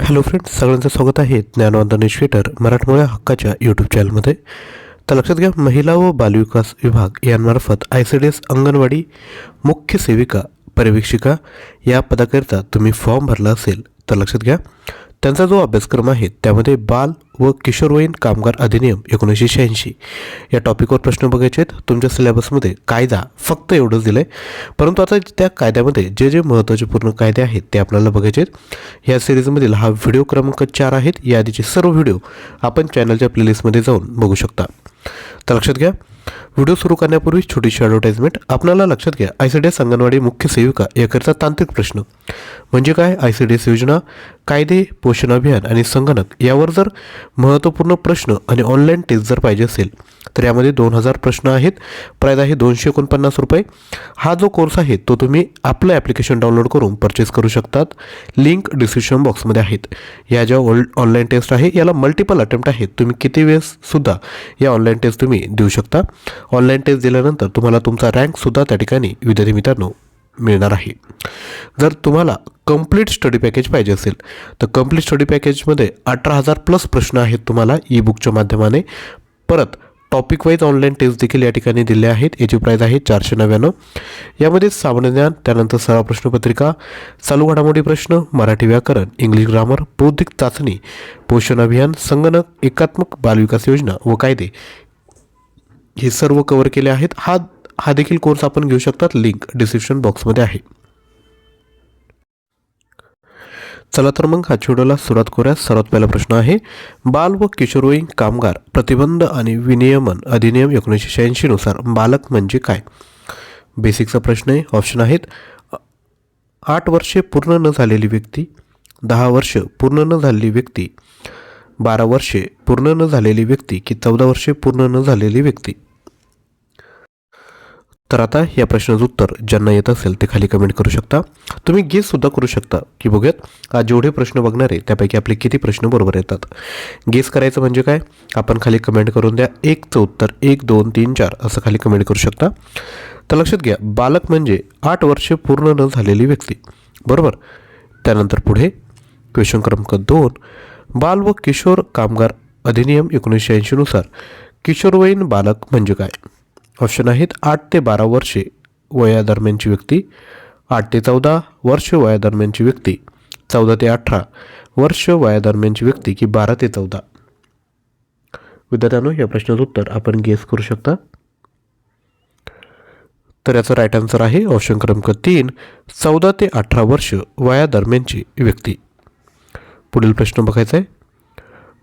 Hello friends सगळ्यांचं स्वागत आहे ज्ञानवंदन श्वेटर मराठमोळ्या हक्काच्या यूट्यूब चॅनलमध्ये तर लक्षात घ्या महिला व बालविकास विभाग यांमार्फत I C D S anganwadi मुख्य सेविका पर्यवेक्षिका या पदाकरिता तुम्ही फॉर्म भरला असेल तर लक्षात घ्या. त्यांचा जो अभ्यासक्रम आहे त्यामध्ये बाल व किशोरवयीन कामगार अधिनियम एकोणीसशे शहाऐंशी. या टॉपिकवर प्रश्न बघायचे आहेत तुमच्या सिलेबसमध्ये कायदा फक्त एवढंच दिलं आहे परंतु आता त्या कायद्यामध्ये जे जे महत्त्वाचे पूर्ण कायदे आहेत ते आपल्याला बघायचे आहेत या सिरीजमधील हा व्हिडिओ क्रमांक चार आहेत. या आधीचे सर्व व्हिडिओ आपण चॅनलच्या प्लेलिस्टमध्ये जाऊन बघू शकता. तर लक्षात घ्या. व्हिडिओ सुरू करण्यापूर्वी छोटीशी ॲडव्हर्टाईजमेंट आपल्याला लक्षात घ्या I C D S anganwadi मुख्य सेविका याकरिता तांत्रिक प्रश्न. म्हणजे काय? आय सी डी एस योजना कायदे पोषण अभियान आणि संगणक यावर जर महत्त्वपूर्ण प्रश्न आणि ऑनलाईन टेस्ट जर पाहिजे असेल तर यामध्ये दोन हजार प्रश्न आहेत. प्राईज आहे दोनशे एकोणपन्नास रुपये. हा जो कोर्स आहे तो तुम्ही आपलं ॲप्लिकेशन डाउनलोड करून परचेस करू शकतात. लिंक डिस्क्रिप्शन बॉक्समध्ये आहेत. या ज्या ऑल ऑनलाईन टेस्ट आहे याला मल्टिपल अटेम्प्ट आहेत. तुम्ही किती वेळेससुद्धा या ऑनलाईन टेस्ट तुम्ही देऊ शकता. ऑनलाईन टेस्ट दिल्यानंतर तुम्हाला तुमचा रँकसुद्धा त्या ठिकाणी विद्यार्थी मित्रांनो मिळणार आहे. जर तुम्हाला कंप्लीट स्टडी पॅकेज पाहिजे असेल तर कंप्लीट स्टडी पॅकेजमध्ये अठरा हजार प्लस प्रश्न आहेत तुम्हाला ई बुकच्या माध्यमाने. परत टॉपिक वाईज ऑनलाईन टेस्ट देखील या ठिकाणी दिले आहेत. याची प्राईज आहे चारशे नव्याण्णव. यामध्ये सामान्य ज्ञान त्यानंतर सराव प्रश्नपत्रिका चालू घडामोडी प्रश्न मराठी व्याकरण इंग्लिश ग्रामर बौद्धिक चाचणी पोषण अभियान संगणक एकात्मक बालविकास योजना व कायदे. हे सर्व कव्हर केले आहेत. हा हा देखील कोर्स आपण घेऊ शकतात. लिंक डिस्क्रिप्शन बॉक्समध्ये आहे. चला तर मग हा व्हिडिओला सुरुवात करूया. सर्वात पहिला प्रश्न आहे बाल व किशोरवयीन कामगार प्रतिबंध आणि विनियमन अधिनियम एकोणीसशे शहाऐंशीनुसार बालक म्हणजे काय? बेसिकचा प्रश्न आहे ऑप्शन आहेत. आठ वर्षे पूर्ण न झालेली व्यक्ती दहा वर्ष पूर्ण न झालेली व्यक्ती बारा वर्षे पूर्ण न झालेली व्यक्ती की चौदा वर्षे पूर्ण न झालेली व्यक्ती? तर आता या प्रश्नाचं उत्तर ज्यांना येत असेल ते खाली कमेंट करू शकता. तुम्ही गेस सुद्धा करू शकता. की बघूयात आज जेवढे प्रश्न बघणारे त्यापैकी आपले किती प्रश्न बरोबर येतात? गेस करायचं म्हणजे काय? आपण खाली कमेंट करून द्या. एकचं उत्तर एक दोन तीन चार असं खाली कमेंट करू शकता. तर लक्षात घ्या बालक म्हणजे आठ वर्षे पूर्ण न झालेली व्यक्ती. बरोबर? त्यानंतर पुढे क्वेश्चन क्रमांक दोन बाल व किशोर कामगार अधिनियम एकोणीसशे ऐंशीनुसार किशोरवयीन बालक म्हणजे काय? ऑप्शन आहेत आठ ते बारा वर्षे वयादरम्यानची व्यक्ती आठ ते चौदा वर्ष वयादरम्यानची व्यक्ती चौदा ते अठरा वर्ष वयादरम्यानची व्यक्ती की बारा ते चौदा. विद्यार्थ्यांनो या प्रश्नाचं उत्तर आपण गेस करू शकता. तर याचं राईट आन्सर आहे ऑप्शन क्रमांक तीन चौदा ते अठरा वर्ष वयादरम्यानची व्यक्ती. पुढील प्रश्न बघायचा आहे.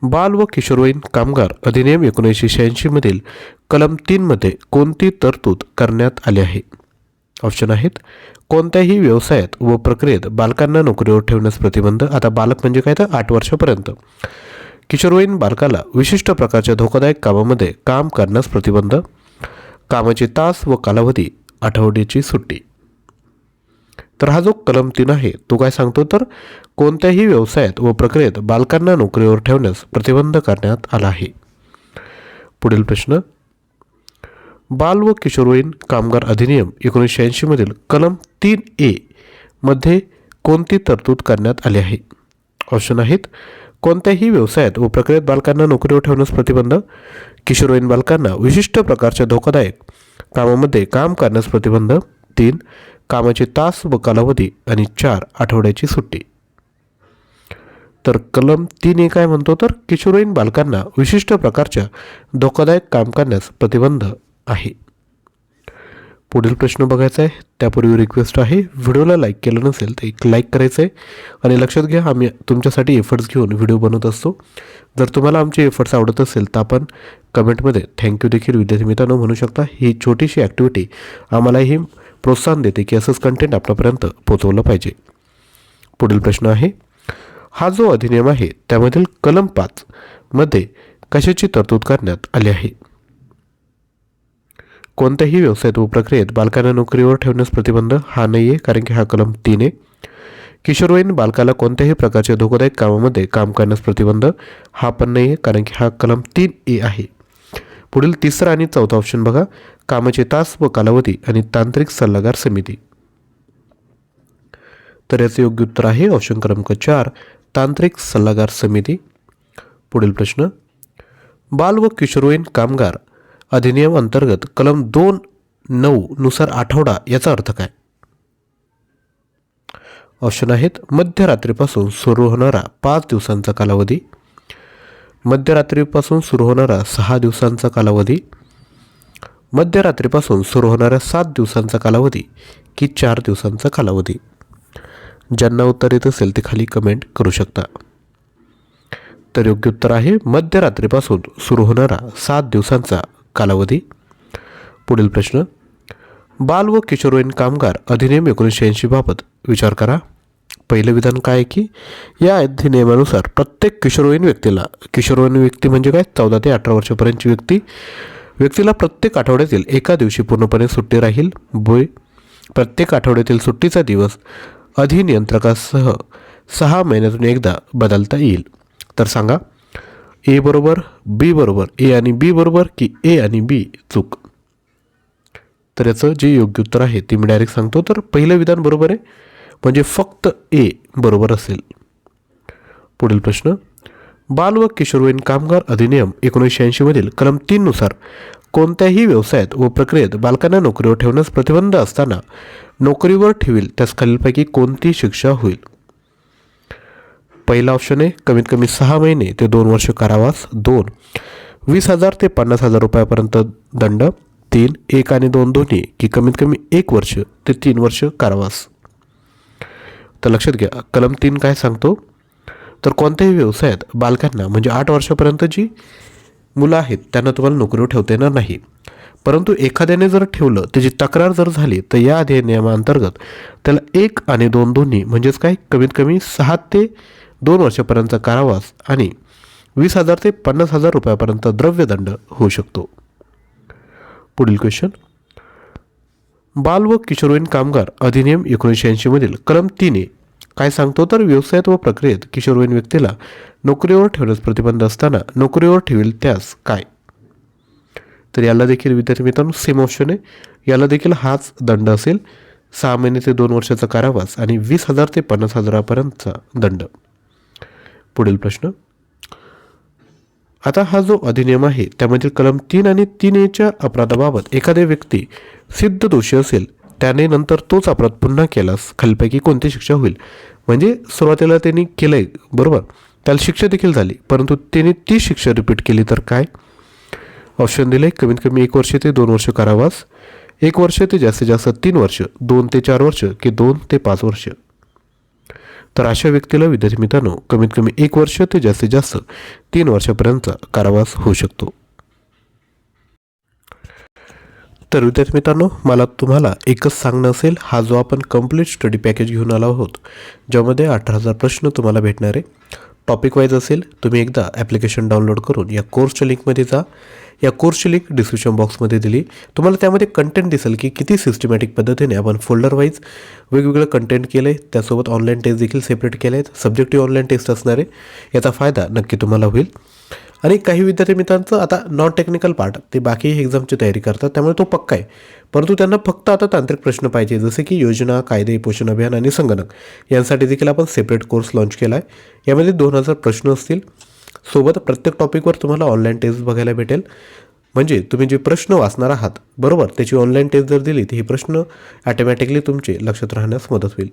बाल व किशोरवयीन कामगार अधिनियम एकोणीसशे शहाऐंशीमधील कलम तीनमध्ये कोणती तरतूद करण्यात आली आहे? ऑप्शन आहेत कोणत्याही व्यवसायात व प्रक्रियेत बालकांना नोकरीवर ठेवण्यास प्रतिबंध आता बालक म्हणजे काय? तर आठ वर्षापर्यंत. किशोरवयीन बालकाला विशिष्ट प्रकारच्या धोकादायक कामामध्ये काम करण्यास प्रतिबंध कामाचे तास व कालावधी आठवड्याची सुट्टी. तर हा जो कलम तीन आहे तो काय सांगतो? तर कोणत्याही व्यवसायात व प्रक्रियेत बालकांना नोकरीवर ठेवण्यास प्रतिबंध करण्यात आला आहे. पुढील प्रश्न. बाल व किशोरवयीन कामगार अधिनियम एकोणीसशे ऐंशीमधील कलम तीन ए मध्ये कोणती तरतूद करण्यात आली आहे? ऑप्शन आहेत कोणत्याही व्यवसायात व प्रक्रियेत बालकांना नोकरीवर ठेवण्यास प्रतिबंध किशोरवयीन बालकांना विशिष्ट प्रकारच्या धोकादायक कामामध्ये काम करण्यास प्रतिबंध तीन कामाचे तास व कालावधी आणि चार आठवड्याची सुट्टी. तर कलम तीन एक काय म्हणतो? तर किशोरवयीन बालकांना विशिष्ट प्रकारच्या धोकादायक काम करण्यास प्रतिबंध आहे. पुढील प्रश्न बघायचा आहे. त्यापूर्वी रिक्वेस्ट आहे व्हिडिओला लाईक केलं नसेल तर एक लाईक करायचं आहे आणि लक्षात घ्या आम्ही तुमच्यासाठी एफर्ट्स घेऊन व्हिडिओ बनवत असतो. जर तुम्हाला आमचे एफर्ट्स आवडत असेल तर आपण कमेंटमध्ये थँक्यू देखील विद्यार्थी मित्रांनो म्हणू शकता. ही छोटीशी ॲक्टिव्हिटी आम्हालाही प्रोत्साहन देते की असंच कंटेंट आपल्यापर्यंत पोचवलं पाहिजे. पुढील प्रश्न आहे हा जो अधिनियम आहे त्यामधील कलम पाच मध्ये कशाची तरतूद करण्यात आली आहे? कोणत्याही व्यवसायात व प्रक्रियेत बालकांना नोकरीवर ठेवण्यास प्रतिबंध हा नाही आहे कारण की हा कलम तीन आहे. किशोरवयीन बालकाला कोणत्याही प्रकारच्या धोकादायक कामामध्ये काम करण्यास प्रतिबंध हा पण नाही आहे कारण की हा कलम तीन ए आहे. पुढील तिसरा आणि चौथा ऑप्शन बघा. कामाचे तास व कालावधी आणि तांत्रिक सल्लागार समिती. तर याचे योग्य उत्तर आहे ऑप्शन क्रमांक चार तांत्रिक सल्लागार समिती. पुढील प्रश्न बाल व किशोरवयीन कामगार अधिनियम अंतर्गत कलम दोन नऊ नुसार आठवडा याचा अर्थ काय? ऑप्शन आहेत मध्यरात्रीपासून सुरू होणारा पाच दिवसांचा कालावधी मध्यरात्रीपासून सुरू होणारा सहा दिवसांचा कालावधी मध्यरात्रीपासून सुरू होणाऱ्या सात दिवसांचा कालावधी की चार दिवसांचा कालावधी. ज्यांना उत्तर येत असेल ते खाली कमेंट करू शकता. तर योग्य उत्तर आहे मध्यरात्रीपासून सुरू होणारा सात दिवसांचा कालावधी. पुढील प्रश्न बाल व किशोरवयीन कामगार अधिनियम एकोणीसशे ऐंशीबाबत विचार करा. पहिलं विधान काय आहे की या अधिनियमानुसार प्रत्येक किशोरवयीन व्यक्तीला किशोरवयीन व्यक्ती म्हणजे काय? चौदा ते अठरा वर्षापर्यंतची व्यक्ती व्यक्तीला प्रत्येक आठवड्यातील एका दिवशी पूर्णपणे सुट्टी राहील. बोय प्रत्येक आठवड्यातील सुट्टीचा दिवस अधिनियंत्रकासह सहा महिन्यातून एकदा बदलता येईल. तर सांगा ए बरोबर बी बरोबर ए आणि बी बरोबर की ए आणि बी? चूक. तर याचं जे योग्य उत्तर आहे ते मी डायरेक्ट सांगतो. तर पहिलं विधान बरोबर आहे. म्हणजे फक्त ए बरोबर असेल. पुढील प्रश्न बाल व किशोरवयीन कामगार अधिनियम एकोणीसशे ऐंशीमधील कलम तीननुसार कोणत्याही व्यवसायात व प्रक्रियेत बालकांना नोकरीवर ठेवण्यास प्रतिबंध असताना नोकरीवर ठेवील त्यास खालीलपैकी कोणती शिक्षा होईल. पहिला ऑप्शन आहे कमीत कमी सहा महिने ते दोन वर्ष कारावास. दोन वीस हजार ते पन्नास हजार रुपयापर्यंत दंड. तीन एक आणि दोन दोन्ही की कमीत कमी एक वर्ष ते तीन वर्ष कारावास. तर लक्षात घ्या कलम तीन काय सांगतो? तर कोणत्याही व्यवसायात बालकांना म्हणजे आठ वर्षापर्यंत जी मुलं आहेत त्यांना तुम्हाला नोकरीवर ठेवता येणार नाही. परंतु एखाद्याने जर ठेवलं त्याची तक्रार जर झाली तर या अधिनियमाअंतर्गत त्याला एक आणि दोन दोन्ही म्हणजेच काय कमीत कमी सहा ते दोन वर्षापर्यंतचा कारावास आणि वीस हजार ते पन्नास हजार रुपयापर्यंत द्रव्यदंड होऊ शकतो. पुढील क्वेश्चन बाल व किशोरवयीन कामगार अधिनियम एकोणीसशे ऐंशीमधील कलम तीन काय सांगतो तर व्यवसायात व प्रक्रियेत किशोरवयीन व्यक्तीला नोकरीवर ठेवण्यास प्रतिबंध असताना नोकरीवर ठेवेल त्यास काय? तर याला देखील विद्यार्थी मित्रांनो सेम ऑप्शन आहे. याला देखील हाच दंड असेल. सहा महिने ते दोन वर्षाचा कारावास आणि वीस हजार ते पन्नास हजारापर्यंतचा दंड. पुढील प्रश्न. आता हा जो अधिनियम आहे त्यामधील कलम तीन आणि तीन एच्या अपराधाबाबत एखादी व्यक्ती सिद्ध दोषी असेल त्याने नंतर तोच अपराध पुन्हा केलास. खालीपैकी कोणती शिक्षा होईल? म्हणजे सुरुवातीला त्यांनी केलं आहे बरोबर? त्याला शिक्षा देखील झाली परंतु त्याने ती शिक्षा रिपीट केली तर काय? ऑप्शन दिले कमीत कमी एक वर्ष ते दोन वर्ष कारावास. एक वर्ष ते जास्तीत जास्त तीन वर्ष दोन ते चार वर्ष की दोन ते पाच वर्ष. तर अशा व्यक्तीला विद्यार्थी मित्रांनो कमीत कमी एक वर्ष ते जास्तीत जास्त तीन वर्षापर्यंतचा कारावास होऊ शकतो. तर विद्यार्थी मित्रांनो मला तुम्हाला एकच सांगणं असेल हा जो आपण कंप्लीट स्टडी पॅकेज घेऊन आलो आहोत ज्यामध्ये अठरा हजार प्रश्न तुम्हाला भेटणार आहे. टॉपिक वाईज असेल तुम्ही एकदा ॲप्लिकेशन डाउनलोड करून या कोर्सच्या लिंकमध्ये जा. या कोर्सची लिंक डिस्क्रिप्शन बॉक्समध्ये दिली. तुम्हाला त्यामध्ये कंटेंट दिसेल की किती सिस्टमॅटिक पद्धतीने आपण फोल्डर वाईज वेगवेगळं कंटेंट केलं आहे त्यासोबत ऑनलाईन टेस्ट देखील सेपरेट केले आहेत सब्जेक्टिव्ह ऑनलाईन टेस्ट असणार आहे. याचा फायदा नक्की तुम्हाला होईल. आणि काही विद्यार्थी मित्रांचं आता नॉन टेक्निकल पार्ट ते बाकी एक्झामची तयारी करतात त्यामुळे तो पक्का आहे. परंतु त्यांना फक्त आता तांत्रिक प्रश्न पाहिजे जसे की योजना कायदे पोषण अभियान आणि संगणक. यांसाठी देखील आपण सेपरेट कोर्स लॉन्च केला आहे यामध्ये दोन हजार प्रश्न असतील. सोबत प्रत्येक टॉपिकवर तुम्हाला ऑनलाईन टेस्ट बघायला भेटेल. म्हणजे तुम्ही जे प्रश्न वाचणार आहात बरोबर त्याची ऑनलाईन टेस्ट जर दिली तर हे प्रश्न ॲटोमॅटिकली तुमचे लक्षात राहण्यास मदत होईल.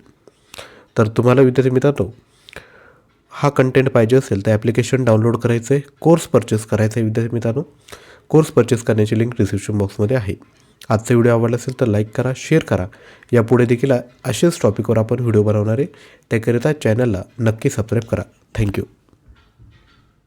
तर तुम्हाला विद्यार्थी मित्रांनो हा कंटेंट पाहिजे असेल तर ॲप्लिकेशन डाउनलोड करायचं आहे कोर्स परचेस करायचा आहे विद्यार्थी मित्रांनो. कोर्स परचेस करण्याची लिंक डिस्क्रिप्शन बॉक्समध्ये आहे. आजचा व्हिडिओ आवडला असेल तर लाईक करा शेअर करा. यापुढे देखील असेच टॉपिकवर आपण व्हिडिओ बनवणारे त्याकरिता चॅनलला नक्की सबस्क्राईब करा. थँक्यू